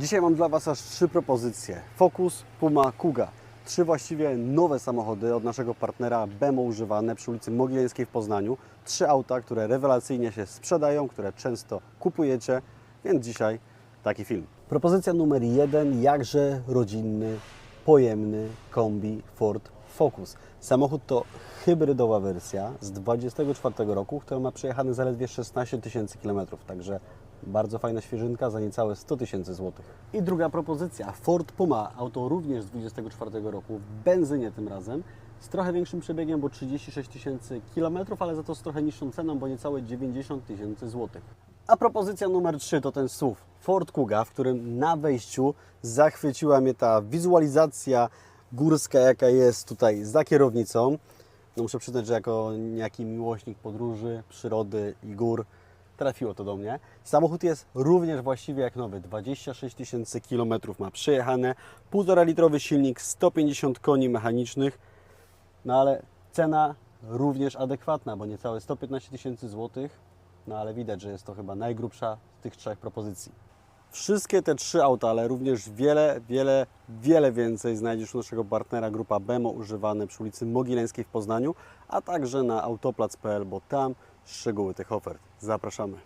Dzisiaj mam dla Was aż trzy propozycje. Focus, Puma, Kuga. Trzy właściwie nowe samochody od naszego partnera Bemo używane przy ulicy Mogileńskiej w Poznaniu. Trzy auta, które rewelacyjnie się sprzedają, które często kupujecie, więc dzisiaj taki film. Propozycja numer jeden, jakże rodzinny, pojemny kombi Ford Focus. Samochód to hybrydowa wersja z 24 roku, która ma przejechane zaledwie 16 tysięcy kilometrów, także bardzo fajna świeżynka za niecałe 100 tysięcy złotych. I druga propozycja, Ford Puma, auto również z 24 roku, w benzynie tym razem, z trochę większym przebiegiem, bo 36 tysięcy kilometrów, ale za to z trochę niższą ceną, bo niecałe 90 tysięcy złotych. A propozycja numer 3 to ten SUV Ford Kuga, w którym na wejściu zachwyciła mnie ta wizualizacja górska, jaka jest tutaj za kierownicą. No muszę przyznać, że jako niejaki miłośnik podróży, przyrody i gór trafiło to do mnie. Samochód jest również właściwie jak nowy, 26 tysięcy kilometrów ma przejechane, 1,5 litrowy silnik, 150 koni mechanicznych, no ale cena również adekwatna, bo niecałe 115 tysięcy złotych, no ale widać, że jest to chyba najgrubsza z tych trzech propozycji. Wszystkie te trzy auta, ale również wiele, wiele, wiele więcej znajdziesz u naszego partnera Grupa Bemo używane przy ulicy Mogileńskiej w Poznaniu, a także na autoplac.pl, bo tam szczegóły tych ofert. Zapraszamy.